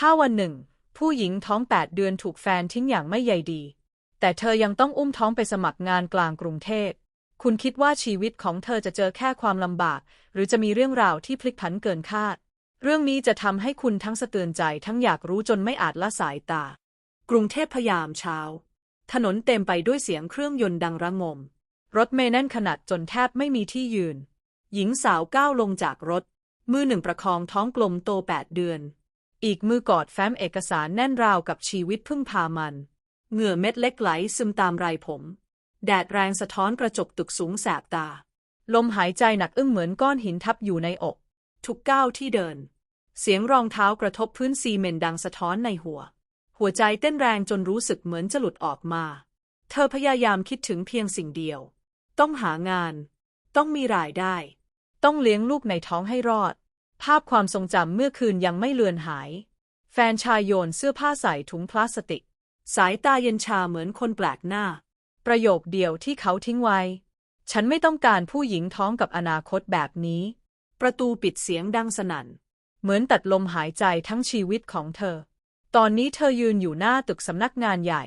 ถ้าวันหนึ่ง ผู้หญิงท้องแปดเดือนถูกแฟนทิ้งอย่างไม่ใยดี แต่เธอยังต้องอุ้มท้องไปสมัครงานกลางกรุงเทพคุณคิดว่าชีวิตของเธอจะเจอแค่ความลำบาก หรือจะมีเรื่องราวที่พลิกผันเกินคาด เรื่องนี้จะทำให้คุณทั้งสะเตือนใจทั้งอยากรู้จนไม่อาจละสายตา กรุงเทพพยามเช้า ถนนเต็มไปด้วยเสียงเครื่องยนต์ดังระงม รถเมล์แน่นขนาดจนแทบไม่มีที่ยืน หญิงสาวก้าวลงจากรถ มือหนึ่งประคองท้องกลมโตแปดเดือน อีกมือกอดแฟ้มเอกสารแน่นราวกับชีวิตพึ่งพามัน เหงื่อเม็ดเล็กไหลซึมตามไรผม แดดแรงสะท้อนกระจกตึกสูงแสบตา ลมหายใจหนักอึ้งเหมือนก้อนหินทับอยู่ในอก ทุกก้าวที่เดิน เสียงรองเท้ากระทบพื้นซีเมนต์ดังสะท้อนในหัว หัวใจเต้นแรงจนรู้สึกเหมือนจะหลุดออกมา เธอพยายามคิดถึงเพียงสิ่งเดียว ต้องหางาน ต้องมีรายได้ ต้องเลี้ยงลูกในท้องให้รอด ภาพความทรงจำเมื่อคืนยังไม่เลือนหาย แฟนชายโยนเสื้อผ้าใส่ถุงพลาสติก สายตาเย็นชาเหมือนคนแปลกหน้า ประโยคเดียวที่เขาทิ้งไว้ ฉันไม่ต้องการผู้หญิงท้องกับอนาคตแบบนี้ ประตูปิดเสียงดังสนั่น เหมือนตัดลมหายใจทั้งชีวิตของเธอ ตอนนี้เธอยืนอยู่หน้าตึกสำนักงานใหญ่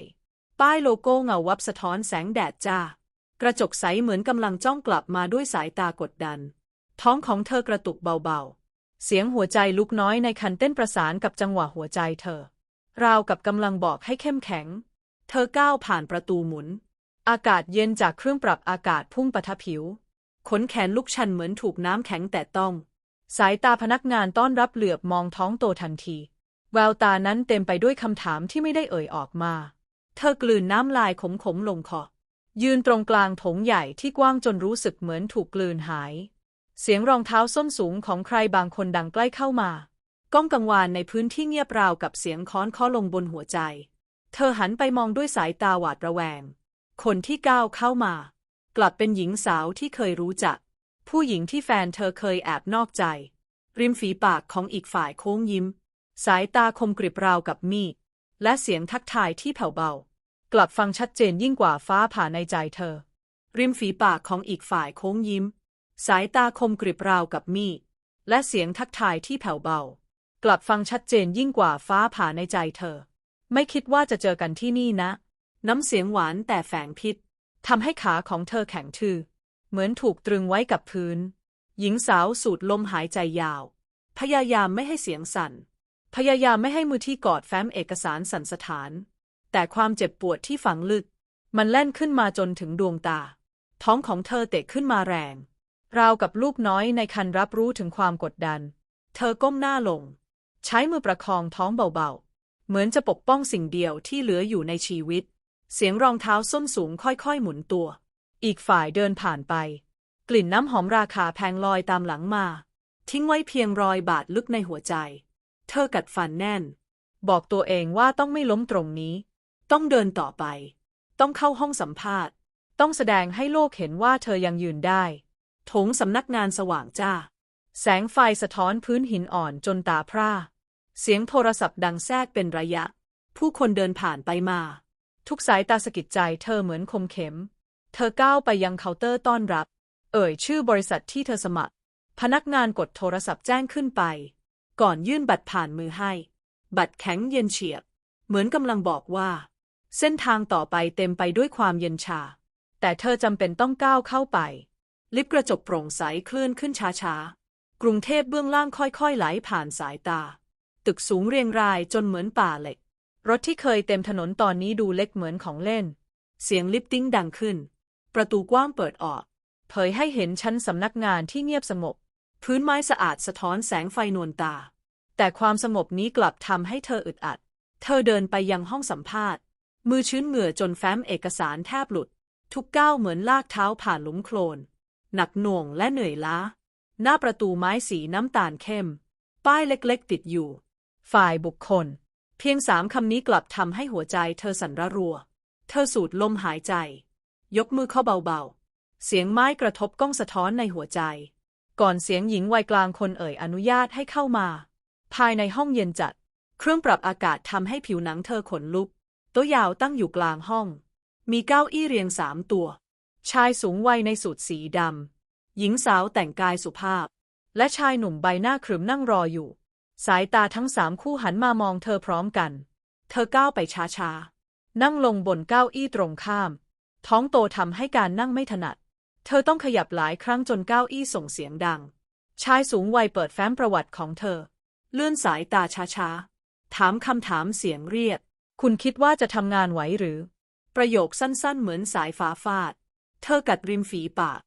ป้ายโลโก้เงาวับสะท้อนแสงแดดจ้ากระจกใสเหมือนกำลังจ้องกลับมาด้วยสายตากดดัน ท้องของเธอกระตุกเบาๆ เสียงหัวใจลุกน้อยในคันเต้นประสานกับจังหวะหัวใจเธอ ราวกับกำลังบอกให้เข้มแข็ง เธอก้าวผ่านประตูหมุน อากาศเย็นจากเครื่องปรับอากาศพุ่งปะทะผิว ขนแขนลุกชันเหมือนถูกน้ำแข็งแต่ต้อง สายตาพนักงานต้อนรับเหลือบมองท้องโตทันที แววตานั้นเต็มไปด้วยคำถามที่ไม่ได้เอ่ยออกมา เธอกลืนน้ำลายขมๆลงคอยืนตรงกลางโถงใหญ่ที่กว้างจนรู้สึกเหมือนถูกกลืนหาย เสียงรองเท้าส้นสูงของใครบางคนดังใกล้เข้ามา ก้องกังวานในพื้นที่เงียบราวกับเสียงค้อนเคาะลงบนหัวใจ เธอหันไปมองด้วยสายตาหวาดระแวง คนที่ก้าวเข้ามา กลับเป็นหญิงสาวที่เคยรู้จัก ผู้หญิงที่แฟนเธอเคยแอบนอกใจ ริมฝีปากของอีกฝ่ายโค้งยิ้ม สายตาคมกริบราวกับมีดและเสียงทักทายที่แผ่วเบา กลับฟังชัดเจนยิ่งกว่าฟ้าผ่าในใจเธอ ริมฝีปากของอีกฝ่ายโค้งยิ้ม สายตาคมกริบราวกับมีด และเสียงทักทายที่แผ่วเบา กลับฟังชัดเจนยิ่งกว่าฟ้าผ่าในใจเธอ ไม่คิดว่าจะเจอกันที่นี่นะ น้ำเสียงหวานแต่แฝงพิษทำให้ขาของเธอแข็งทื่อ เหมือนถูกตรึงไว้กับพื้น หญิงสาวสูดลมหายใจยาว พยายามไม่ให้เสียงสั่น พยายามไม่ให้มือที่กอดแฟ้มเอกสารสั่นสะท้าน แต่ความเจ็บปวดที่ฝังลึก มันแล่นขึ้นมาจนถึงดวงตา ท้องของเธอเตะขึ้นมาแรง ราวกับลูกน้อยในคันรับรู้ถึงความกดดัน เธอก้มหน้าลง ใช้มือประคองท้องเบาๆ เหมือนจะปกป้องสิ่งเดียวที่เหลืออยู่ในชีวิต เสียงรองเท้าส้นสูงค่อยๆหมุนตัว อีกฝ่ายเดินผ่านไป กลิ่นน้ำหอมราคาแพงลอยตามหลังมา ทิ้งไว้เพียงรอยบาดลึกในหัวใจ เธอกัดฟันแน่น บอกตัวเองว่าต้องไม่ล้มตรงนี้ ต้องเดินต่อไป ต้องเข้าห้องสัมภาษณ์ ต้องแสดงให้โลกเห็นว่าเธอยังยืนได้ ถงสำนักงานสว่างจ้า แสงไฟสะท้อนพื้นหินอ่อนจนตาพร่า เสียงโทรศัพท์ดังแทรกเป็นระยะ ผู้คนเดินผ่านไปมา ทุกสายตาสะกิดใจเธอเหมือนคมเข็ม เธอก้าวไปยังเคาน์เตอร์ต้อนรับ เอ่ยชื่อบริษัทที่เธอสมัคร พนักงานกดโทรศัพท์แจ้งขึ้นไป ก่อนยื่นบัตรผ่านมือให้ บัตรแข็งเย็นเฉียบ เหมือนกำลังบอกว่า เส้นทางต่อไปเต็มไปด้วยความเย็นชา แต่เธอจำเป็นต้องก้าวเข้าไป ลิฟต์กระจกโปร่งใสเคลื่อนขึ้นช้าๆ กรุงเทพเบื้องล่างค่อยๆ ไหลผ่านสายตา ตึกสูงเรียงรายจนเหมือนป่าเหล็ก รถที่เคยเต็มถนนตอนนี้ดูเล็กเหมือนของเล่น เสียงลิฟต์ติ้งดังขึ้น ประตูกว้างเปิดออก เผยให้เห็นชั้นสำนักงานที่เงียบสงบ พื้นไม้สะอาดสะท้อนแสงไฟนวลตา แต่ความสงบนี้กลับทำให้เธออึดอัด เธอเดินไปยังห้องสัมภาษณ์ มือชื้นเหงื่อจนแฟ้มเอกสารแทบหลุด ทุกก้าวเหมือนลากเท้าผ่านหลุมโคลน หนักหน่วงและเหนื่อยล้า หน้าประตูไม้สีน้ำตาลเข้ม ป้ายเล็กๆ ติดอยู่ ฝ่ายบุคคล เพียงสามคำนี้กลับทำให้หัวใจเธอสั่นระรัว เธอสูดลมหายใจ ยกมือเข้าเบาๆ เสียงไม้กระทบก้องสะท้อนในหัวใจ ก่อนเสียงหญิงวัยกลางคนเอ่ยอนุญาตให้เข้ามา ภายในห้องเย็นจัด เครื่องปรับอากาศทำให้ผิวหนังเธอขนลุก โต๊ะยาวตั้งอยู่กลางห้อง มีเก้าอี้เรียงสามตัว ชายสูงวัยในสูทสีดำ หญิงสาวแต่งกายสุภาพ และชายหนุ่มใบหน้าขรึมนั่งรออยู่ สายตาทั้งสามคู่หันมามองเธอพร้อมกัน เธอก้าวไปช้าๆ นั่งลงบนเก้าอี้ตรงข้าม ท้องโตทำให้การนั่งไม่ถนัด เธอต้องขยับหลายครั้งจนเก้าอี้ส่งเสียงดัง ชายสูงวัยเปิดแฟ้มประวัติของเธอ เลื่อนสายตาช้าๆ ถามคำถามเสียงเรียดคุณคิดว่าจะทำงานไหวหรือ ประโยคสั้นๆ เหมือนสายฟ้าฟาด เธอกัดริมฝีปาก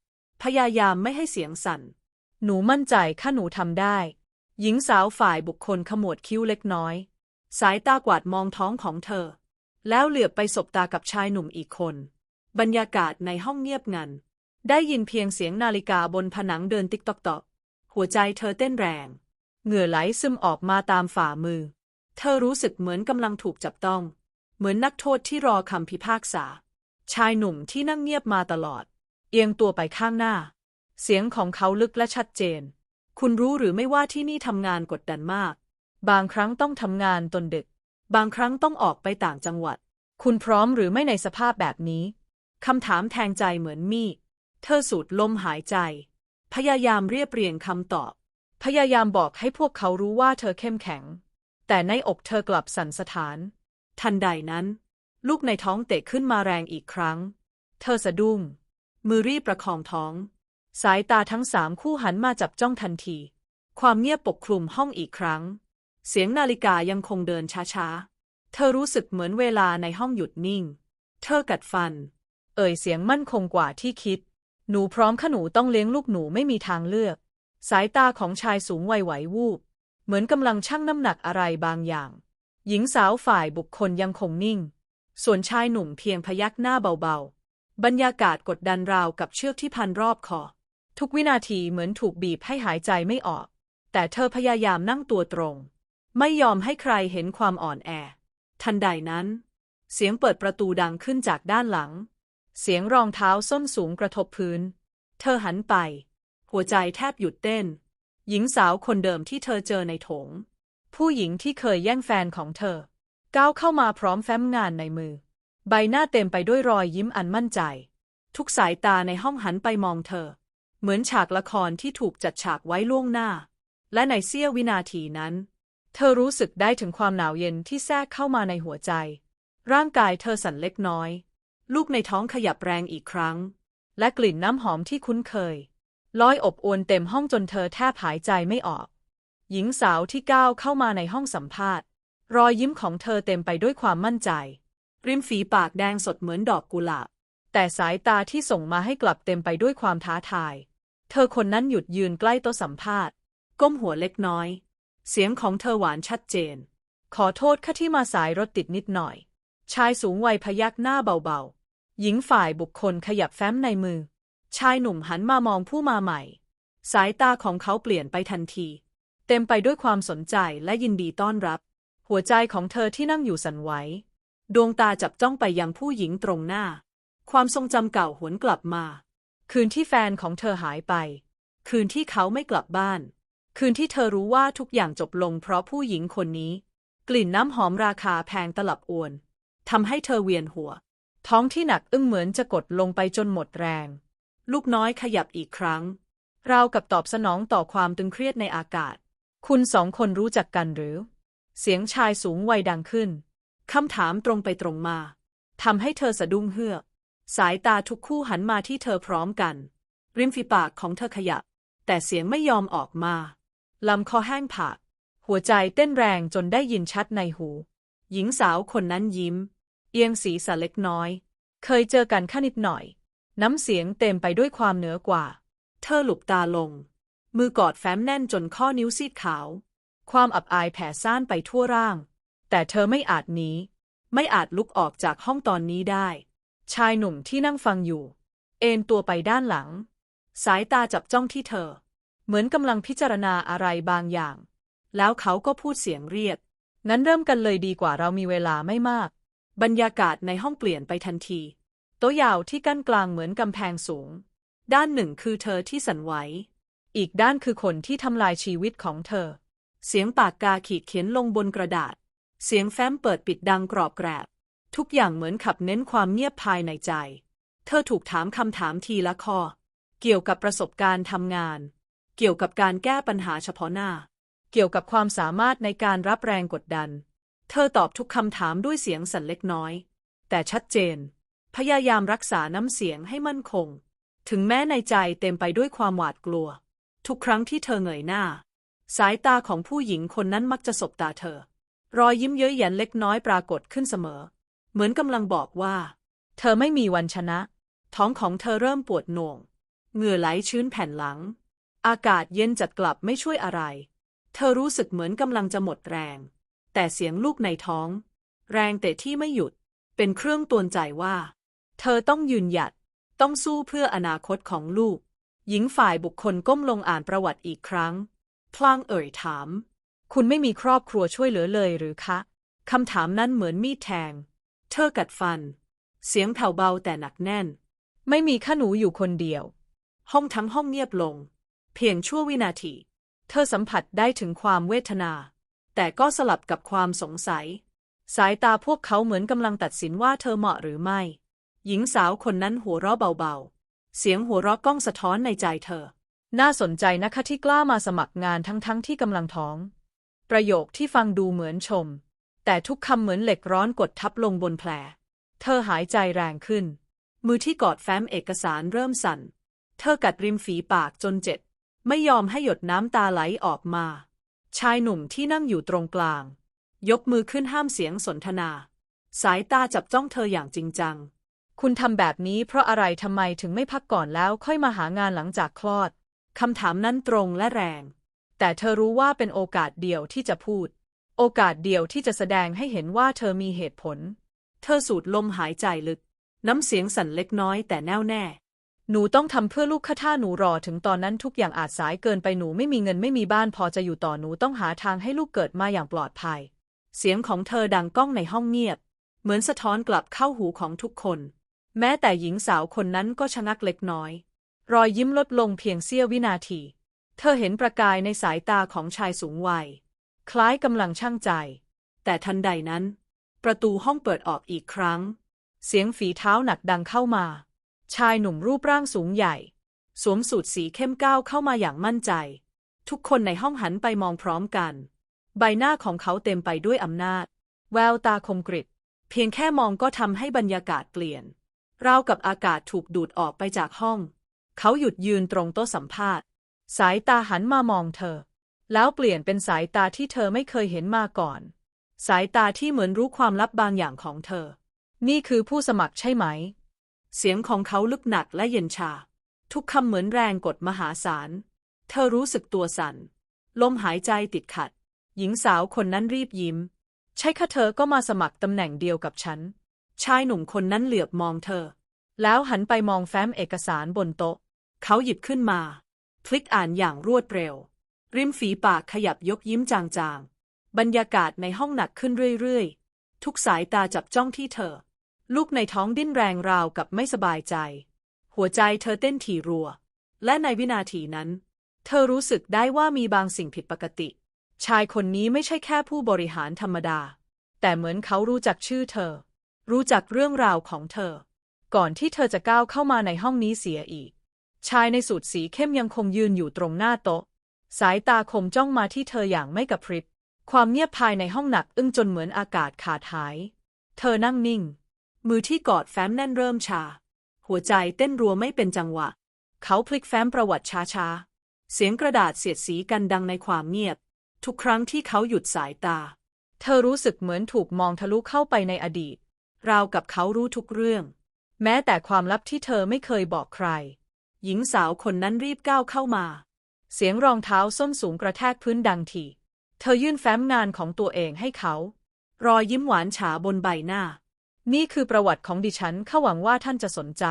พยายามไม่ให้เสียงสั่น หนูมั่นใจข้าหนูทำได้ หญิงสาวฝ่ายบุคคลขมวดคิ้วเล็กน้อย สายตากวาดมองท้องของเธอ แล้วเหลือบไปสบตากับชายหนุ่มอีกคน บรรยากาศในห้องเงียบงัน ได้ยินเพียงเสียงนาฬิกาบนผนังเดินติ๊กตอกตอกหัวใจเธอเต้นแรง เหงื่อไหลซึมออกมาตามฝ่ามือ เธอรู้สึกเหมือนกำลังถูกจับต้อง เหมือนนักโทษที่รอคำพิพากษา ชายหนุ่มที่นั่งเงียบมาตลอด เอียงตัวไปข้างหน้า เสียงของเขาลึกและชัดเจน คุณรู้หรือไม่ว่าที่นี่ทำงานกดดันมาก บางครั้งต้องทำงานตนดึก บางครั้งต้องออกไปต่างจังหวัด คุณพร้อมหรือไม่ในสภาพแบบนี้คำถามแทงใจเหมือนมีดเธอสูดลมหายใจ พยายามเรียบเรียงคำตอบ พยายามบอกให้พวกเขารู้ว่าเธอเข้มแข็ง แต่ในอกเธอกลับสั่นสะท้าน ทันใดนั้น ลูกในท้องเตะขึ้นมาแรงอีกครั้ง เธอสะดุ้ง มือรีบประคองท้อง สายตาทั้งสามคู่หันมาจับจ้องทันที ความเงียบปกคลุมห้องอีกครั้ง เสียงนาฬิกายังคงเดินช้าๆ เธอรู้สึกเหมือนเวลาในห้องหยุดนิ่ง เธอกัดฟัน เอ่ยเสียงมั่นคงกว่าที่คิด หนูพร้อมข้าหนูต้องเลี้ยงลูกหนูไม่มีทางเลือก สายตาของชายสูงวัยไหววูบ เหมือนกำลังชั่งน้ำหนักอะไรบางอย่าง หญิงสาวฝ่ายบุคคลยังคงนิ่ง ส่วนชายหนุ่มเพียงพยักหน้าเบาๆ บรรยากาศกดดันราวกับเชือกที่พันรอบคอ ทุกวินาทีเหมือนถูกบีบให้หายใจไม่ออก แต่เธอพยายามนั่งตัวตรง ไม่ยอมให้ใครเห็นความอ่อนแอ ทันใดนั้น เสียงเปิดประตูดังขึ้นจากด้านหลัง เสียงรองเท้าส้นสูงกระทบพื้น เธอหันไป หัวใจแทบหยุดเต้น หญิงสาวคนเดิมที่เธอเจอในโถง ผู้หญิงที่เคยแย่งแฟนของเธอ ก้าวเข้ามาพร้อมแฟ้มงานในมือ ใบหน้าเต็มไปด้วยรอยยิ้มอันมั่นใจ ทุกสายตาในห้องหันไปมองเธอ เหมือนฉากละครที่ถูกจัดฉากไว้ล่วงหน้า และในเสี้ยววินาทีนั้น เธอรู้สึกได้ถึงความหนาวเย็นที่แทรกเข้ามาในหัวใจ ร่างกายเธอสั่นเล็กน้อย ลูกในท้องขยับแรงอีกครั้ง และกลิ่นน้ำหอมที่คุ้นเคยลอยอบอวนเต็มห้องจนเธอแทบหายใจไม่ออก หญิงสาวที่ก้าวเข้ามาในห้องสัมภาษณ์ รอยยิ้มของเธอเต็มไปด้วยความมั่นใจ ริมฝีปากแดงสดเหมือนดอกกุหลาบ แต่สายตาที่ส่งมาให้กลับเต็มไปด้วยความท้าทาย เธอคนนั้นหยุดยืนใกล้โต๊ะสัมภาษณ์ ก้มหัวเล็กน้อย เสียงของเธอหวานชัดเจน ขอโทษค่ะที่มาสายรถติดนิดหน่อย ชายสูงวัยพยักหน้าเบาๆ หญิงฝ่ายบุคคลขยับแฟ้มในมือ ชายหนุ่มหันมามองผู้มาใหม่ สายตาของเขาเปลี่ยนไปทันที เต็มไปด้วยความสนใจและยินดีต้อนรับ หัวใจของเธอที่นั่งอยู่สั่นไหว ดวงตาจับจ้องไปยังผู้หญิงตรงหน้า ความทรงจำเก่าหวนกลับมา คืนที่แฟนของเธอหายไป คืนที่เขาไม่กลับบ้าน คืนที่เธอรู้ว่าทุกอย่างจบลงเพราะผู้หญิงคนนี้ กลิ่นน้ำหอมราคาแพงตลับอวนทำให้เธอเวียนหัว ท้องที่หนักอึ้งเหมือนจะกดลงไปจนหมดแรง ลูกน้อยขยับอีกครั้ง ราวกับตอบสนองต่อความตึงเครียดในอากาศ คุณสองคนรู้จักกันหรือ เสียงชายสูงวัยดังขึ้น คำถามตรงไปตรงมา ทำให้เธอสะดุ้งเฮือก สายตาทุกคู่หันมาที่เธอพร้อมกัน ริมฝีปากของเธอขยับ แต่เสียงไม่ยอมออกมา ลำคอแห้งผาก หัวใจเต้นแรงจนได้ยินชัดในหู หญิงสาวคนนั้นยิ้ม เอียงศีรษะเล็กน้อย เคยเจอกันแค่นิดหน่อย น้ำเสียงเต็มไปด้วยความเหนือกว่า เธอหลุบตาลง มือกอดแฟ้มแน่นจนข้อนิ้วซีดขาว ความอับอายแผ่ซ่านไปทั่วร่าง แต่เธอไม่อาจหนีไม่อาจลุกออกจากห้องตอนนี้ได้ ชายหนุ่มที่นั่งฟังอยู่ เอนตัวไปด้านหลัง สายตาจับจ้องที่เธอ เหมือนกำลังพิจารณาอะไรบางอย่าง แล้วเขาก็พูดเสียงเรียดงั้นเริ่มกันเลยดีกว่าเรามีเวลาไม่มาก บรรยากาศในห้องเปลี่ยนไปทันทีโต๊ะยาวที่กั้นกลางเหมือนกำแพงสูง ด้านหนึ่งคือเธอที่สั่นไหว อีกด้านคือคนที่ทำลายชีวิตของเธอ เสียงปากกาขีดเขียนลงบนกระดาษ เสียงแฟ้มเปิดปิดดังกรอบแกรบ ทุกอย่างเหมือนขับเน้นความเงียบภายในใจ เธอถูกถามคำถามทีละข้อ เกี่ยวกับประสบการณ์ทำงาน เกี่ยวกับการแก้ปัญหาเฉพาะหน้า เกี่ยวกับความสามารถในการรับแรงกดดัน เธอตอบทุกคำถามด้วยเสียงสั่นเล็กน้อย แต่ชัดเจน พยายามรักษาน้ำเสียงให้มั่นคง ถึงแม้ในใจเต็มไปด้วยความหวาดกลัว ทุกครั้งที่เธอเงยหน้า สายตาของผู้หญิงคนนั้นมักจะสบตาเธอ รอยยิ้มเย้ยหยันเล็กน้อยปรากฏขึ้นเสมอ เหมือนกำลังบอกว่า เธอไม่มีวันชนะ ท้องของเธอเริ่มปวดหน่วง เหงื่อไหลชื้นแผ่นหลัง อากาศเย็นจัดกลับไม่ช่วยอะไร เธอรู้สึกเหมือนกำลังจะหมดแรง แต่เสียงลูกในท้อง แรงแต่ที่ไม่หยุด เป็นเครื่องตวนใจว่า เธอต้องยืนหยัด ต้องสู้เพื่ออนาคตของลูก หญิงฝ่ายบุคคลก้มลงอ่านประวัติอีกครั้ง พลางเอ่ยถาม คุณไม่มีครอบครัวช่วยเหลือเลยหรือคะคำถามนั้นเหมือนมีดแทง เธอกัดฟัน เสียงแผ่วเบาแต่หนักแน่น ไม่มีข้าหนูอยู่คนเดียว ห้องทั้งห้องเงียบลง เพียงชั่ววินาที เธอสัมผัสได้ถึงความเวทนา แต่ก็สลับกับความสงสัย สายตาพวกเขาเหมือนกำลังตัดสินว่าเธอเหมาะหรือไม่ หญิงสาวคนนั้นหัวเราะเบาๆ เสียงหัวเราะก้องสะท้อนในใจเธอ น่าสนใจนะคะที่กล้ามาสมัครงานทั้งๆทที่กำลังท้อง ประโยคที่ฟังดูเหมือนชม แต่ทุกคำเหมือนเหล็กร้อนกดทับลงบนแผล เธอหายใจแรงขึ้น มือที่กอดแฟ้มเอกสารเริ่มสั่น เธอกัดริมฝีปากจนเจ็บ ไม่ยอมให้หยดน้ำตาไหลออกมา ชายหนุ่มที่นั่งอยู่ตรงกลาง ยกมือขึ้นห้ามเสียงสนทนา สายตาจับจ้องเธออย่างจริงจัง คุณทำแบบนี้เพราะอะไรทำไมถึงไม่พักก่อนแล้วค่อยมาหางานหลังจากคลอด คำถามนั้นตรงและแรง แต่เธอรู้ว่าเป็นโอกาสเดียวที่จะพูด โอกาสเดียวที่จะแสดงให้เห็นว่าเธอมีเหตุผล เธอสูดลมหายใจลึก น้ำเสียงสั่นเล็กน้อยแต่แน่วแน่ หนูต้องทำเพื่อลูกค่ะถ้าหนูรอถึงตอนนั้นทุกอย่างอาจสายเกินไปหนูไม่มีเงินไม่มีบ้านพอจะอยู่ต่อหนูต้องหาทางให้ลูกเกิดมาอย่างปลอดภัย เสียงของเธอดังก้องในห้องเงียบ เหมือนสะท้อนกลับเข้าหูของทุกคน แม้แต่หญิงสาวคนนั้นก็ชะงักเล็กน้อย รอยยิ้มลดลงเพียงเสี้ยววินาที เธอเห็นประกายในสายตาของชายสูงวัย คล้ายกำลังช่างใจ แต่ทันใดนั้น ประตูห้องเปิดออกอีกครั้ง เสียงฝีเท้าหนักดังเข้ามา ชายหนุ่มรูปร่างสูงใหญ่ สวมสูทสีเข้มก้าวเข้ามาอย่างมั่นใจ ทุกคนในห้องหันไปมองพร้อมกัน ใบหน้าของเขาเต็มไปด้วยอำนาจ แววตาคมกริบเพียงแค่มองก็ทำให้บรรยากาศเปลี่ยน ราวกับอากาศถูกดูดออกไปจากห้อง เขาหยุดยืนตรงโต๊ะสัมภาษณ์ สายตาหันมามองเธอ แล้วเปลี่ยนเป็นสายตาที่เธอไม่เคยเห็นมาก่อน สายตาที่เหมือนรู้ความลับบางอย่างของเธอ นี่คือผู้สมัครใช่ไหม เสียงของเขาลึกหนักและเย็นชา ทุกคำเหมือนแรงกดมหาศาล เธอรู้สึกตัวสั่น ลมหายใจติดขัด หญิงสาวคนนั้นรีบยิ้ม ใช่ค่ะเธอก็มาสมัครตำแหน่งเดียวกับฉัน ชายหนุ่มคนนั้นเหลือบมองเธอ แล้วหันไปมองแฟ้มเอกสารบนโต๊ะ เขาหยิบขึ้นมา พลิกอ่านอย่างรวดเร็ว ริมฝีปากขยับยกยิ้มจางๆ บรรยากาศในห้องหนักขึ้นเรื่อยๆ ทุกสายตาจับจ้องที่เธอ ลูกในท้องดิ้นแรงราวกับไม่สบายใจ หัวใจเธอเต้นถี่รัว และในวินาทีนั้น เธอรู้สึกได้ว่ามีบางสิ่งผิดปกติ ชายคนนี้ไม่ใช่แค่ผู้บริหารธรรมดา แต่เหมือนเขารู้จักชื่อเธอ รู้จักเรื่องราวของเธอ ก่อนที่เธอจะก้าวเข้ามาในห้องนี้เสียอีก ชายในสูทสีเข้มยังคงยืนอยู่ตรงหน้าโต๊ะ สายตาคมจ้องมาที่เธออย่างไม่กระพริบ ความเงียบภายในห้องหนักอึ้งจนเหมือนอากาศขาดหาย เธอนั่งนิ่ง มือที่กอดแฟ้มแน่นเริ่มชา หัวใจเต้นรัวไม่เป็นจังหวะ เขาพลิกแฟ้มประวัติช้าๆ เสียงกระดาษเสียดสีกันดังในความเงียบ ทุกครั้งที่เขาหยุดสายตา เธอรู้สึกเหมือนถูกมองทะลุเข้าไปในอดีต ราวกับเขารู้ทุกเรื่อง แม้แต่ความลับที่เธอไม่เคยบอกใคร หญิงสาวคนนั้นรีบก้าวเข้ามา เสียงรองเท้าส้นสูงกระแทกพื้นดังที เธอยื่นแฟ้มงานของตัวเองให้เขา รอยยิ้มหวานฉาบนใบหน้า นี่คือประวัติของดิฉันข้าหวังว่าท่านจะสนใจ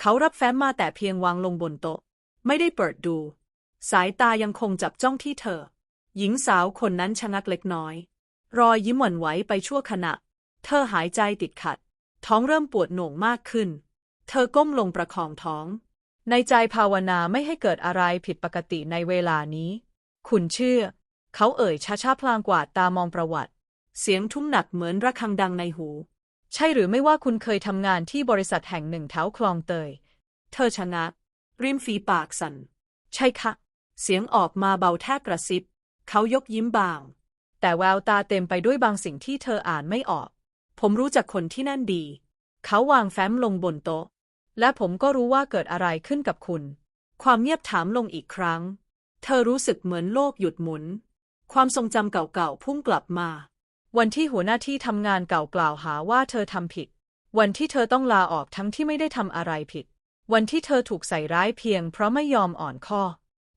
เขารับแฟ้มมาแต่เพียงวางลงบนโต๊ะ ไม่ได้เปิดดู สายตายังคงจับจ้องที่เธอ หญิงสาวคนนั้นชะงักเล็กน้อย รอยยิ้มหวั่นไหวไปชั่วขณะ เธอหายใจติดขัด ท้องเริ่มปวดโหน่งมากขึ้น เธอก้มลงประคองท้อง ในใจภาวนาไม่ให้เกิดอะไรผิดปกติในเวลานี้ คุณเชื่อ เขาเอ่ยช้าๆพลางกวาดตามองประวัติ เสียงทุ้มหนักเหมือนระฆังดังในหู ใช่หรือไม่ว่าคุณเคยทำงานที่บริษัทแห่งหนึ่งแถวคลองเตย เธอชะงักริมฝีปากสั่น ใช่ค่ะ เสียงออกมาเบาแทบกระซิบ เขายกยิ้มบาง แต่แววตาเต็มไปด้วยบางสิ่งที่เธออ่านไม่ออก ผมรู้จักคนที่นั่นดี เขาวางแฟ้มลงบนโต๊ะ และผมก็รู้ว่าเกิดอะไรขึ้นกับคุณ ความเงียบถามลงอีกครั้ง เธอรู้สึกเหมือนโลกหยุดหมุน ความทรงจำเก่าๆพุ่งกลับมา วันที่หัวหน้าที่ทำงานเก่ากล่าวหาว่าเธอทำผิด วันที่เธอต้องลาออกทั้งที่ไม่ได้ทำอะไรผิด วันที่เธอถูกใส่ร้ายเพียงเพราะไม่ยอมอ่อนข้อ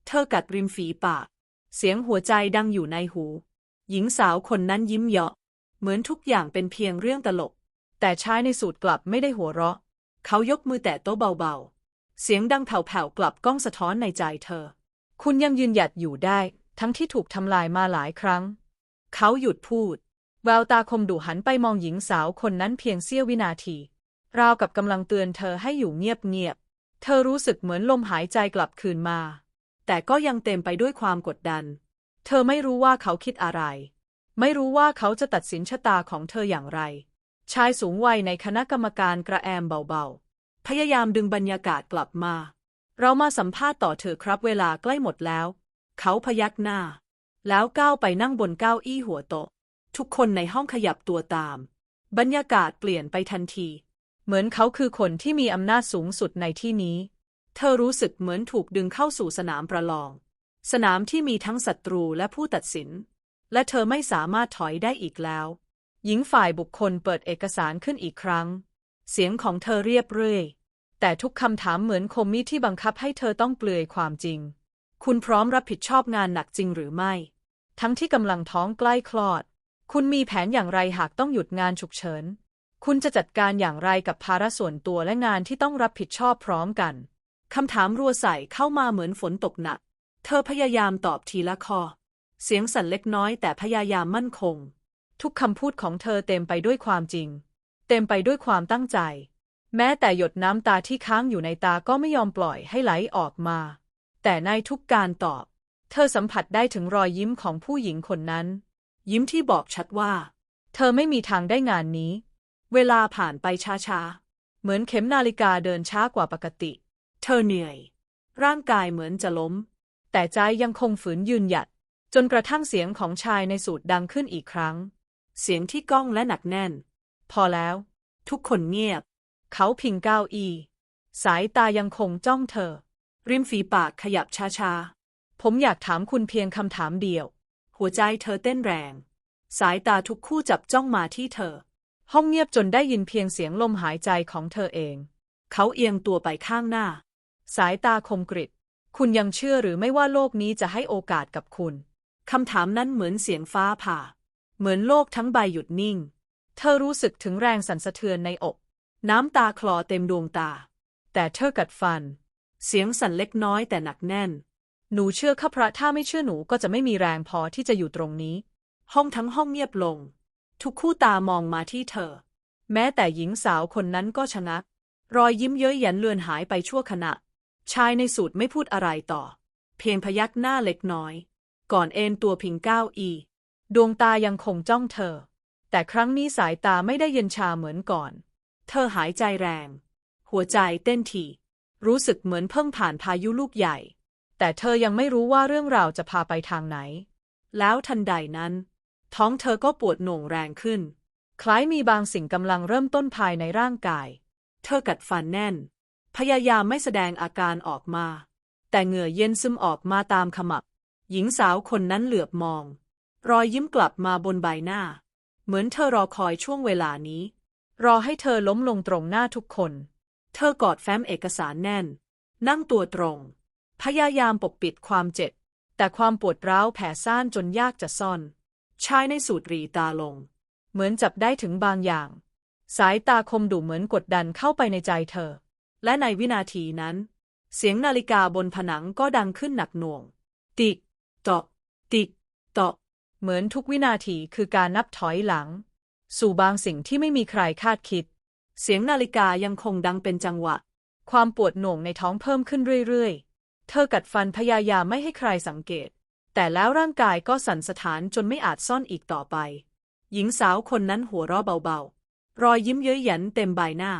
เธอกัดริมฝีปาก เสียงหัวใจดังอยู่ในหู หญิงสาวคนนั้นยิ้มเยาะ เหมือนทุกอย่างเป็นเพียงเรื่องตลก แต่ชายในสูตรกลับไม่ได้หัวเราะ เขายกมือแตะโต๊ะเบาๆ เสียงดังแผ่วๆกลับก้องสะท้อนในใจเธอ คุณยังยืนหยัดอยู่ได้ ทั้งที่ถูกทำลายมาหลายครั้ง เขาหยุดพูด แววตาคมดุหันไปมองหญิงสาวคนนั้นเพียงเสี้ยววินาที ราวกับกำลังเตือนเธอให้อยู่เงียบๆ เธอรู้สึกเหมือนลมหายใจกลับคืนมา แต่ก็ยังเต็มไปด้วยความกดดัน เธอไม่รู้ว่าเขาคิดอะไร ไม่รู้ว่าเขาจะตัดสินชะตาของเธออย่างไร ชายสูงวัยในคณะกรรมการกระแอมเบาๆ พยายามดึงบรรยากาศกลับมา เรามาสัมภาษณ์ต่อเถอครับเวลาใกล้หมดแล้ว เขาพยักหน้า แล้วก้าวไปนั่งบนเก้าอี้หัวโต๊ะ ทุกคนในห้องขยับตัวตาม บรรยากาศเปลี่ยนไปทันที เหมือนเขาคือคนที่มีอำนาจสูงสุดในที่นี้ เธอรู้สึกเหมือนถูกดึงเข้าสู่สนามประลอง สนามที่มีทั้งศัตรูและผู้ตัดสิน และเธอไม่สามารถถอยได้อีกแล้ว หญิงฝ่ายบุคคลเปิดเอกสารขึ้นอีกครั้ง เสียงของเธอเรียบเรื่อย แต่ทุกคำถามเหมือนคมมีดที่บังคับให้เธอต้องเปลือยความจริง คุณพร้อมรับผิดชอบงานหนักจริงหรือไม่ ทั้งที่กำลังท้องใกล้คลอด คุณมีแผนอย่างไรหากต้องหยุดงานฉุกเฉิน คุณจะจัดการอย่างไรกับภาระส่วนตัวและงานที่ต้องรับผิดชอบพร้อมกันคำถามรัวใส่เข้ามาเหมือนฝนตกหนัก เธอพยายามตอบทีละข้อ เสียงสั่นเล็กน้อยแต่พยายามมั่นคง ทุกคำพูดของเธอเต็มไปด้วยความจริง เต็มไปด้วยความตั้งใจ แม้แต่หยดน้ำตาที่ค้างอยู่ในตาก็ไม่ยอมปล่อยให้ไหลออกมา แต่ในทุกการตอบ เธอสัมผัสได้ถึงรอยยิ้มของผู้หญิงคนนั้น ยิ้มที่บอกชัดว่า เธอไม่มีทางได้งานนี้ เวลาผ่านไปช้าๆ เหมือนเข็มนาฬิกาเดินช้ากว่าปกติ เธอเหนื่อย ร่างกายเหมือนจะล้ม แต่ใจยังคงฝืนยืนหยัด จนกระทั่งเสียงของชายในสูตรดังขึ้นอีกครั้ง เสียงที่ก้องและหนักแน่น พอแล้ว ทุกคนเงียบ เขาพิงเก้าอีสายตายังคงจ้องเธอ ริมฝีปากขยับช้าผมอยากถามคุณเพียงคำถามเดียว หัวใจเธอเต้นแรง สายตาทุกคู่จับจ้องมาที่เธอ ห้องเงียบจนได้ยินเพียงเสียงลมหายใจของเธอเอง เขาเอียงตัวไปข้างหน้า สายตาคมกริบคุณยังเชื่อหรือไม่ว่าโลกนี้จะให้โอกาสกับคุณ คำถามนั้นเหมือนเสียงฟ้าผ่า เหมือนโลกทั้งใบหยุดนิ่ง เธอรู้สึกถึงแรงสั่นสะเทือนในอก น้ำตาคลอเต็มดวงตา แต่เธอกัดฟัน เสียงสั่นเล็กน้อยแต่หนักแน่น หนูเชื่อข้าพระถ้าไม่เชื่อหนูก็จะไม่มีแรงพอที่จะอยู่ตรงนี้ ห้องทั้งห้องเงียบลง ทุกคู่ตามองมาที่เธอ แม้แต่หญิงสาวคนนั้นก็ชะงัก รอยยิ้มเย้ยหยันเลือนหายไปชั่วขณะ ชายในสูตรไม่พูดอะไรต่อ เพียงพยักหน้าเล็กน้อย ก่อนเอนตัวพิงก้าวอี ดวงตายังคงจ้องเธอ แต่ครั้งนี้สายตาไม่ได้เย็นชาเหมือนก่อน เธอหายใจแรง หัวใจเต้นถี่รู้สึกเหมือนเพิ่งผ่านพายุลูกใหญ่ แต่เธอยังไม่รู้ว่าเรื่องราวจะพาไปทางไหน แล้วทันใดนั้น ท้องเธอก็ปวดหน่วงแรงขึ้น คล้ายมีบางสิ่งกำลังเริ่มต้นภายในร่างกาย เธอกัดฟันแน่น พยายามไม่แสดงอาการออกมา แต่เหงื่อเย็นซึมออกมาตามขมับ หญิงสาวคนนั้นเหลือบมอง รอยยิ้มกลับมาบนใบหน้า เหมือนเธอรอคอยช่วงเวลานี้ รอให้เธอล้มลงตรงหน้าทุกคน เธอกอดแฟ้มเอกสารแน่น นั่งตัวตรง พยายามปกปิดความเจ็บ แต่ความปวดร้าวแผ่ซ่านจนยากจะซ่อน ชายในสูตรรีตาลง เหมือนจับได้ถึงบางอย่าง สายตาคมดุเหมือนกดดันเข้าไปในใจเธอ และในวินาทีนั้น เสียงนาฬิกาบนผนังก็ดังขึ้นหนักหน่วง ติก ตอกติกตอกเหมือนทุกวินาทีคือการนับถอยหลัง สู่บางสิ่งที่ไม่มีใครคาดคิด เสียงนาฬิกายังคงดังเป็นจังหวะ ความปวดหน่วงในท้องเพิ่มขึ้นเรื่อยๆ เธอกัดฟันพยายามไม่ให้ใครสังเกต แต่แล้วร่างกายก็สั่นสะท้านจนไม่อาจซ่อนอีกต่อไป หญิงสาวคนนั้นหัวเราะเบาๆ รอยยิ้มเย้ยหยันเต็มใบหน้า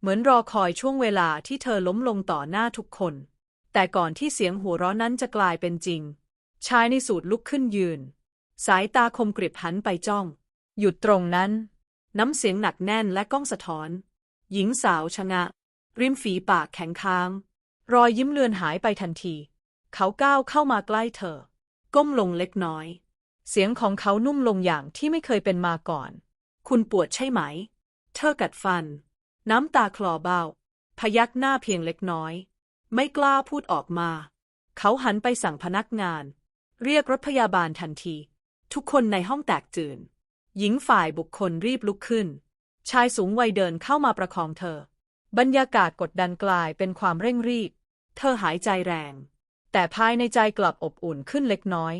เหมือนรอคอยช่วงเวลาที่เธอล้มลงต่อหน้าทุกคน แต่ก่อนที่เสียงหัวเราะนั้นจะกลายเป็นจริง ชายในสูตรลุกขึ้นยืน สายตาคมกริบหันไปจ้อง หยุดตรงนั้น น้ำเสียงหนักแน่นและก้องสะท้อน หญิงสาวชะงะ ริมฝีปากแข็งค้าง รอยยิ้มเลือนหายไปทันที เขาก้าวเข้ามาใกล้เธอ ก้มลงเล็กน้อย เสียงของเขานุ่มลงอย่างที่ไม่เคยเป็นมาก่อน คุณปวดใช่ไหม เธอกัดฟัน น้ำตาคลอเบ้า พยักหน้าเพียงเล็กน้อย ไม่กล้าพูดออกมา เขาหันไปสั่งพนักงาน เรียกรถพยาบาลทันที ทุกคนในห้องแตกตื่น หญิงฝ่ายบุคคลรีบลุกขึ้น ชายสูงวัยเดินเข้ามาประคองเธอ บรรยากาศกดดันกลายเป็นความเร่งรีบ เธอหายใจแรง แต่ภายในใจกลับอบอุ่นขึ้นเล็กน้อย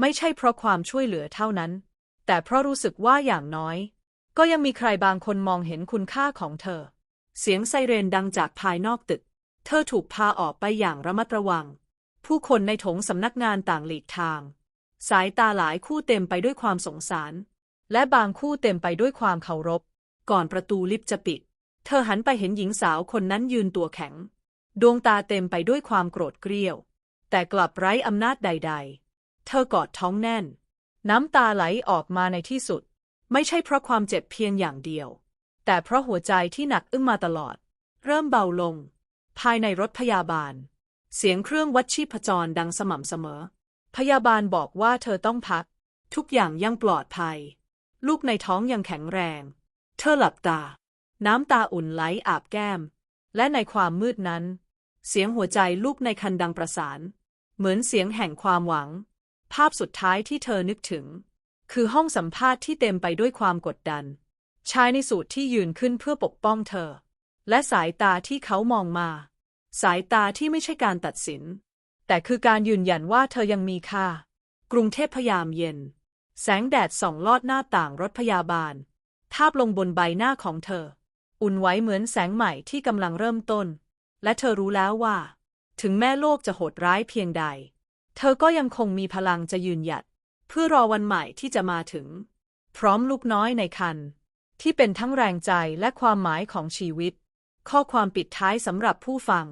ไม่ใช่เพราะความช่วยเหลือเท่านั้น แต่เพราะรู้สึกว่าอย่างน้อย ก็ยังมีใครบางคนมองเห็นคุณค่าของเธอ เสียงไซเรนดังจากภายนอกตึก เธอถูกพาออกไปอย่างระมัดระวัง ผู้คนในโถงสำนักงานต่างหลีกทาง สายตาหลายคู่เต็มไปด้วยความสงสาร และบางคู่เต็มไปด้วยความเคารพ ก่อนประตูลิฟต์จะปิด เธอหันไปเห็นหญิงสาวคนนั้นยืนตัวแข็ง ดวงตาเต็มไปด้วยความโกรธเกรี้ยว แต่กลับไร้อำนาจใด ๆ เธอกอดท้องแน่น น้ำตาไหลออกมาในที่สุด ไม่ใช่เพราะความเจ็บเพียงอย่างเดียว แต่เพราะหัวใจที่หนักอึ้งมาตลอด เริ่มเบาลง ภายในรถพยาบาล เสียงเครื่องวัดชีพจรดังสม่ำเสมอ พยาบาลบอกว่าเธอต้องพัก ทุกอย่างยังปลอดภัย ลูกในท้องยังแข็งแรง เธอหลับตา น้ำตาอุ่นไหลอาบแก้ม และในความมืดนั้น เสียงหัวใจลูกในคันดังประสาน เหมือนเสียงแห่งความหวัง ภาพสุดท้ายที่เธอนึกถึง คือห้องสัมภาษณ์ที่เต็มไปด้วยความกดดัน ชายในสูตรที่ยืนขึ้นเพื่อปกป้องเธอ และสายตาที่เขามองมา สายตาที่ไม่ใช่การตัดสิน แต่คือการยืนยันว่าเธอยังมีค่า กรุงเทพพยามเย็น แสงแดดส่องลอดหน้าต่างรถพยาบาล ทาบลงบนใบหน้าของเธอ อุ่นไว้เหมือนแสงใหม่ที่กำลังเริ่มต้น และเธอรู้แล้วว่า ถึงแม้โลกจะโหดร้ายเพียงใด เธอก็ยังคงมีพลังจะยืนหยัด เพื่อรอวันใหม่ที่จะมาถึง พร้อมลูกน้อยในคัน ที่เป็นทั้งแรงใจและความหมายของชีวิตข้อความปิดท้ายสำหรับผู้ฟัง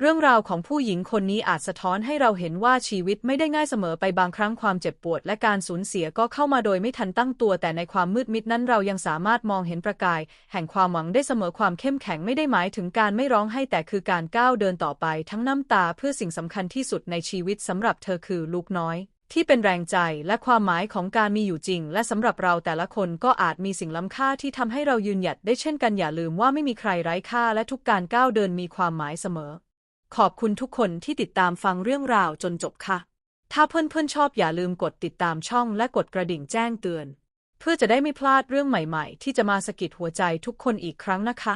เรื่องราวของผู้หญิงคนนี้อาจสะท้อนให้เราเห็นว่าชีวิตไม่ได้ง่ายเสมอไปบางครั้งความเจ็บปวดและการสูญเสียก็เข้ามาโดยไม่ทันตั้งตัว แต่ในความมืดมิดนั้นเรายังสามารถมองเห็นประกาย แห่งความหวังได้เสมอความเข้มแข็งไม่ได้หมายถึงการไม่ร้องไห้แต่คือการก้าวเดินต่อไป ทั้งน้ำตาเพื่อสิ่งสำคัญที่สุดในชีวิตสำหรับเธอคือลูกน้อย ที่เป็นแรงใจและความหมายของการมีอยู่จริง และสำหรับเราแต่ละคนก็อาจมีสิ่งล้ำค่าที่ทำให้เรายืนหยัดได้เช่นกันอย่าลืมว่าไม่มีใครไร้ค่าและทุกการก้าวเดินมีความหมายเสมอ ขอบคุณทุกคนที่ติดตามฟังเรื่องราวจนจบค่ะ ถ้าเพื่อนๆชอบอย่าลืมกดติดตามช่องและกดกระดิ่งแจ้งเตือน เพื่อจะได้ไม่พลาดเรื่องใหม่ๆ ที่จะมาสะกิดหัวใจทุกคนอีกครั้งนะคะ